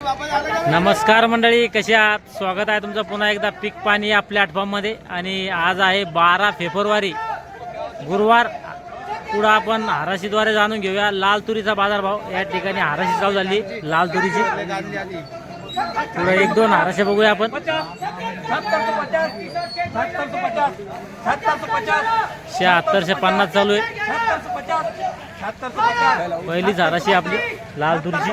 नमस्कार मंडळी कसे आहात? स्वागत आहे तुमचं पुन्हा एकदा पीक पाणी या प्लॅटफॉर्ममध्ये. आणि आज आहे बारा फेब्रुवारी. गुरुवार पुढं आपण हाराशीद्वारे जाणून घेऊया. लाल तुरीचा बाजारभाव या ठिकाणी हाराशी चालू झाली. लाल तुरीची. पुढे एक दोन हाराशे बघूया आपण. शहात्तरशे पन्नास चालू आहे. पहिलीच हाराशी आपली लाल तुरीची.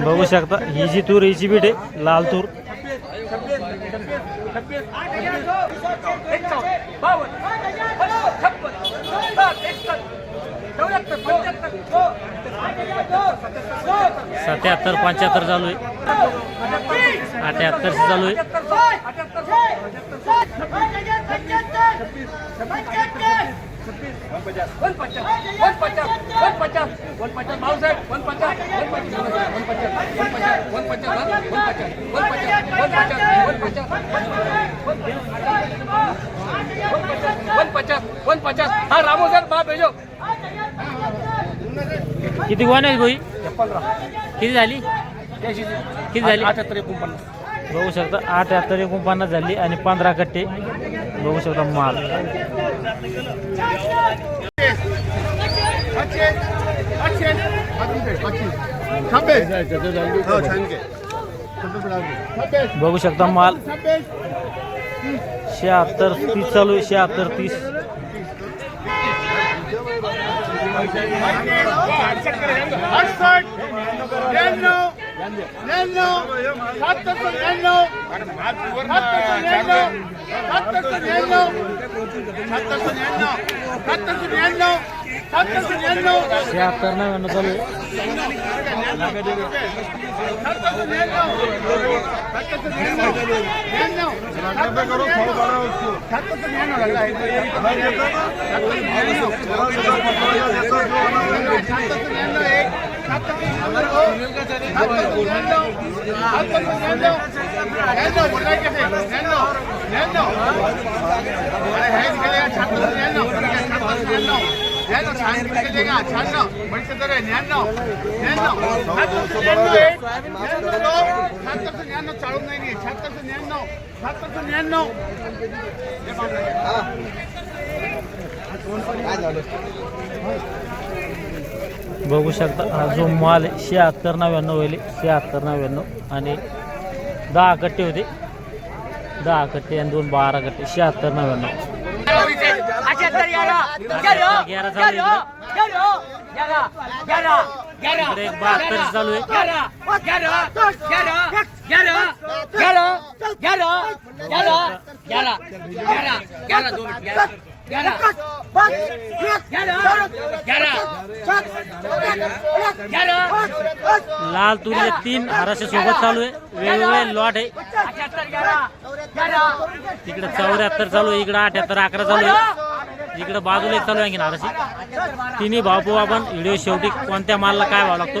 बघू शकता ही जी तूर हिची बीट आहे लाल तूर सत्याहत्तर पंच्याहत्तर चालू आहे अठ्याहत्तरशे चालू आहे हा रामो सर बाप भेजो किती गोण आहे गोई किती झाली? किती झाली अठ्याहत्तर एकोणपन्नास. बघू शकता अठ्याहत्तर एकोणपन्नास झाली आणि पंधरा कट्टे. बघू शकता माल बघू शकता माल शहात्तर तीस चालू आहे शहात्तर तीस अडसठ त्र्याण्णव त्र्याण्णव सत्तर त्र्याण्णव चालू आहे न्याण्णव न्याण्णव बघू शकता हा जो माल आहे शहात्तर नव्याण्णव होईल शहात्तर नव्याण्णव. आणि दहा कट्टे होते. दहा कट्टे आणि दोन बारा कट्टे शहात्तर नव्याण्णव. एक बहात्तर चालू आहे. लाल तुरीचे तीन हाराशे सोबत चालू आहे. वेगवेगळे लॉट आहे. तिकडे चौऱ्याहत्तर चालू आहे इकडे अठ्याहत्तर अकरा चालू आहे. इकडे बाजूला एक चालू आहे आणखी हाराशी तिन्ही भाव पाहू आपण व्हिडिओ शेवटी कोणत्या मालला काय भाव लागतो?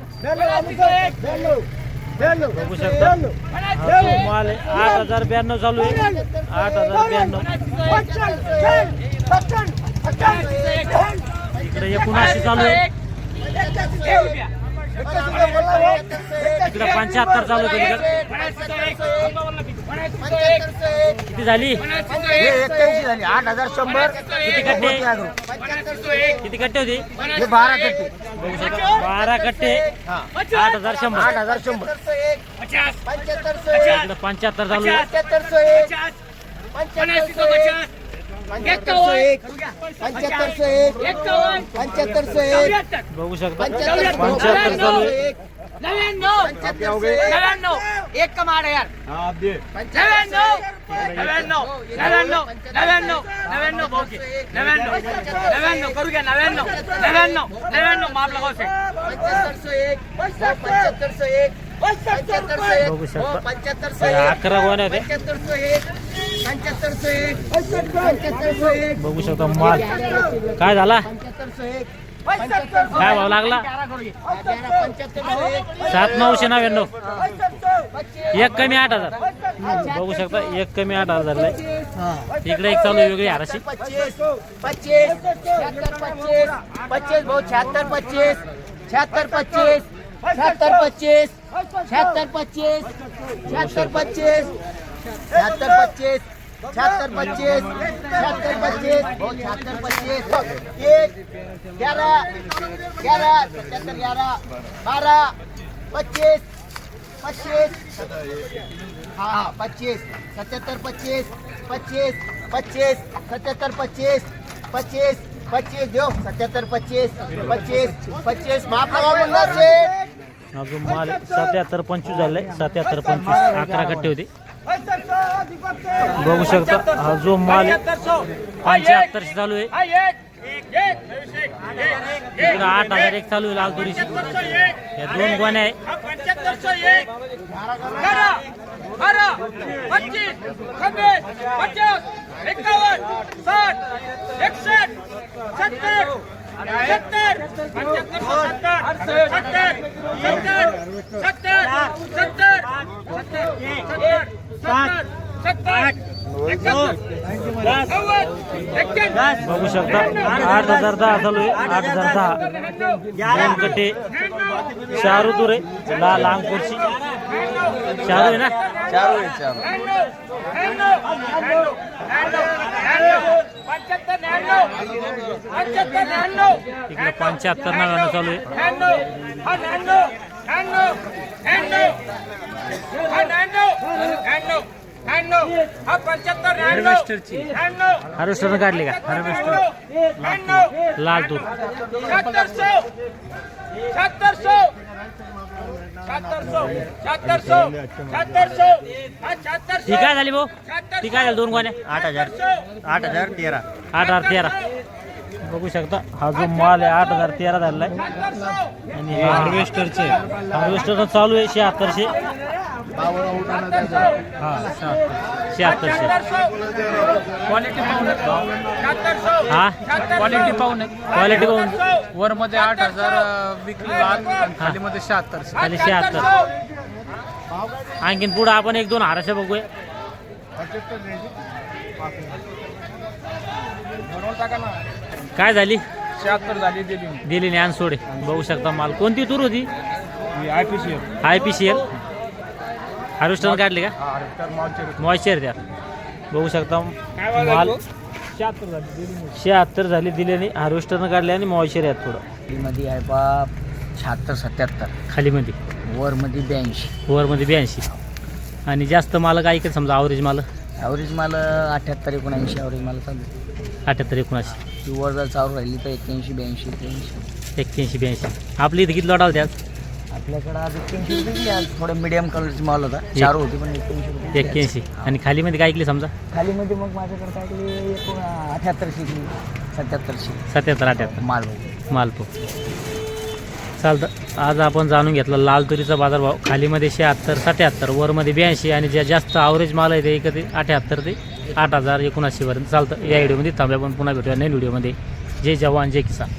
बघू शकता. माल आठ हजार ब्याण्णव चालू आहे. आठ हजार ब्याण्णव. इकडे एकोणऐंशी चालू आहे. इकडे पंच्याहत्तर चालू पलीकडे किती झाली? एक्क्याऐंशी झाली. आठ हजार शंभर. किती कट्टे? किती कट्टे होती? बारा कट्टे. बारा कट्टे. आठ हजार शंभर. आठ हजार शंभर. पंच्याहत्तर चालू पंच्याहत्तर एक पंच्याहत्तर एक पंच्याहत्तर एक. बघू शकता. पंच्याहत्तर नव्याण्णव एक कमाड यार नव्याण्णव नव्याण्णव नव्याण्णव नव्याण्णव नव्याण्णव भाऊ. नव्याण्णव नव्याण्णव करू घ्या नव्याण्णव नव्याण्णव नव्याण्णव माप लगाव से अकरा गोण्या होत्या बघू शकता माल काय झाला काय भाव लागला सात नऊशे नव्याण्णव एक कमी आठ हजार बघू शकता एक कमी आठ हजार इकडे एक चालू आहे वेगळी हाराशी पच्चीस शहात्तर पच्चीस पच्चीस भाऊ शहात्तर पच्चीस शहात्तर पच्चीस शहात्तर पच्चीस शहात्तर पच्चीस शहात्तर पच्चीस शहात्तर पच्चीस शहात्तर पच्चीस शहात्तर पच्चीस भाऊ शहात्तर पच्चीस एक ग्यारह ग्यारह पचहत्तर ग्यारह बारह पच्चीस पच्चीस हाँ पच्चीस सतहत्तर पच्चीस पच्चीस पच्चीस सतहत्तर पच्चीस पच्चीस पच्चीस जो सतहत्तर पच्चीस पच्चीस पच्चीस माफ लगाओ अजून माल सत्याहत्तर पंचवीस झालंय सत्याहत्तर पंचवीस अकरा कट्टे होते. बघू शकता हा जो माल पंच्याहत्तर चालू आहे इकडे आठ हजार एक चालू आहे लाल तुरीची या दोन गोण्या आहे बघू शकता आठ हजार दहा चालू आहे आठ हजार दहा. गटे शारू दुरे ला लांब खुर्ची. शारू आहे ना? शारू आहे इकडे पंच्याहत्तर नव्याण्णव चालू आहे. हार्वेस्टरनं काढली का लाल तूर ती काय झाली भाऊ? ती काय झाली दोन गोण्या? आठ हजार. आठ हजार तेरा. आठ हजार तेरा. बघू शकता हा जो माल आहे आठ हजार तेरा झालेला आहे. आणि हार्वेस्टरचे हार्वेस्टर चालू आहे शहात्तरशे. हा शहात्तरशे हा? क्वालिटी पाहून क्वालिटी पाहून. वर मध्ये आठ हजार विकली आणि खाली मध्ये शहात्तर खाली शहात्तर. आणखीन पुढं आपण एक दोन हाराशे बघूया. काय झाली? शहात्तर झाली दिली दिली ज्ञान सोडे. बघू शकता माल. कोणती तूर होती? I P C I P C L harvester काढली का? मॉइश्चर द्या. बघू शकता माल शहात्तर झाली दिल्याने हार्वेस्टरनं काढले आणि मॉइश्चर आहेत थोडं. मध्ये आहे बाप शहात्तर सत्याहत्तर. खालीमध्ये. वर मध्ये ब्याऐंशी. ओव्हरमध्ये ब्याऐंशी. आणि जास्त माल काय का समजा आवरेज माल? ॲव्हरेज मला अठ्याहत्तर एकोणऐंशी ॲव्हरेज मला चालू अठ्याहत्तर एकोणऐंशी. ती वर जर चालू राहिली तर एक्क्याऐंशी ब्याऐंशी त्र्याऐंशी. एक्क्याऐंशी ब्याऐंशी. आपली इथं किती लॉट आलं त्यात आपल्याकडं आज रुपये आज थोडं मिडियम कलरची माल होता. चार होती पण रुपये दिली. एक्क्याऐंशी आणि खालीमध्ये काय ऐकली समजा? खालीमध्ये मग माझ्याकडे काय केली? एकूण अठ्याहत्तरशे सत्याहत्तरशे. सत्याहत्तर अठ्याहत्तर. माल भाऊ मालतो चालतं. आज आपण जाणून घेतलं लाल तुरीचा बाजारभाव खालीमध्ये शहात्तर सत्याहत्तर वरमध्ये ब्याऐंशी आणि ज्या जास्त आवरेज माल आहे ते एकत्र अठ्याहत्तर ते आठ हजार एकोणऐंशीपर्यंत चालतं. या व्हिडिओमध्ये थांबूया पण पुन्हा भेटूया नवीन व्हिडिओमध्ये. जय जवान जय किसान.